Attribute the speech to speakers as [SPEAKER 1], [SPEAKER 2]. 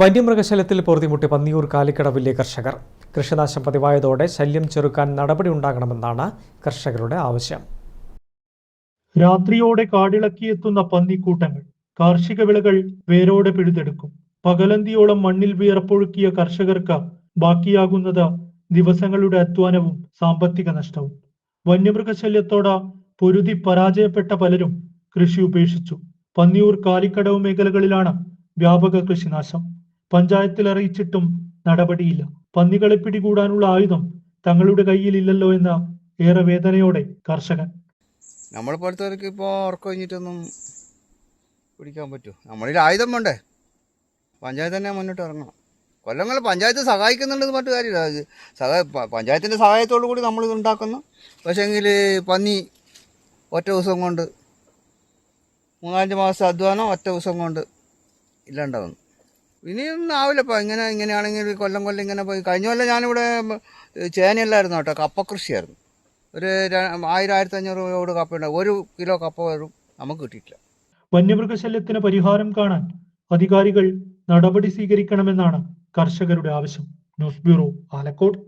[SPEAKER 1] വന്യമൃഗശല്യത്തിൽ പൊറുതിമുട്ടി പന്നിയൂർ കാലിക്കടവിലെ കർഷകർ. കൃഷിനാശം പതിവായതോടെ ശല്യം ചെറുക്കാൻ നടപടി ഉണ്ടാകണമെന്നാണ് കർഷകരുടെ ആവശ്യം.
[SPEAKER 2] രാത്രിയോടെ കാടിളക്കിയെത്തുന്ന പന്നിക്കൂട്ടങ്ങൾ കാർഷിക വിളകൾ വേരോടെ പിഴുതെടുക്കും. പകലന്തിയോളം മണ്ണിൽ വിയർപ്പൊഴുക്കിയ കർഷകർക്ക് ബാക്കിയാകുന്നത് ദിവസങ്ങളുടെ അധ്വാനവും സാമ്പത്തിക നഷ്ടവും. വന്യമൃഗശല്യത്തോട് പൊരുതി പരാജയപ്പെട്ട പലരും കൃഷി ഉപേക്ഷിച്ചു. പന്നിയൂർ കാലിക്കടവ് മേഖലകളിലാണ് വ്യാപക കൃഷിനാശം. പഞ്ചായത്തിൽ അറിയിച്ചിട്ടും നടപടിയില്ല. പന്നികളെ പിടികൂടാനുള്ള ആയുധം തങ്ങളുടെ കയ്യിലില്ലല്ലോ എന്ന ഏറെ വേദനയോടെ കർഷകൻ.
[SPEAKER 3] നമ്മളിപ്പോഴത്തേക്ക് ഇപ്പോൾ ഉറക്കം പിടിക്കാൻ പറ്റൂ. നമ്മളിൽ ആയുധം വേണ്ടേ? പഞ്ചായത്ത് തന്നെ മുന്നോട്ട് ഇറങ്ങണം. കൊല്ലങ്ങൾ പഞ്ചായത്ത് സഹായിക്കുന്നുണ്ടെന്ന് മറ്റു കാര്യമില്ല. സഹായ പഞ്ചായത്തിന്റെ സഹായത്തോടു കൂടി നമ്മൾ ഉണ്ടാക്കുന്നു. പക്ഷേങ്കിൽ പന്നി ഒറ്റ ദിവസം കൊണ്ട് മൂന്നാലഞ്ച് മാസം അധ്വാനം ഒറ്റ ദിവസം കൊണ്ട് ഇല്ലാണ്ടാവുന്നു. ഇനിയൊന്നും ആവില്ലപ്പോൾ ഇങ്ങനെ ഇങ്ങനെയാണെങ്കിൽ കൊല്ലം കൊല്ലം ഇങ്ങനെ പോയി. കഴിഞ്ഞ കൊല്ലം ഞാനിവിടെ ചേനയല്ലായിരുന്നു കേട്ടോ. കപ്പ കൃഷിയായിരുന്നു. ഒരു ആയിരം ആയിരത്തി അഞ്ഞൂറ് രൂപയോട് കപ്പ ഉണ്ടാവും ഒരു കിലോ കപ്പ വരും നമുക്ക് കിട്ടിയിട്ടില്ല.
[SPEAKER 2] വന്യമൃഗശല്യത്തിന് പരിഹാരം കാണാൻ അധികാരികൾ നടപടി സ്വീകരിക്കണമെന്നാണ് കർഷകരുടെ ആവശ്യം. News bureau Alakode.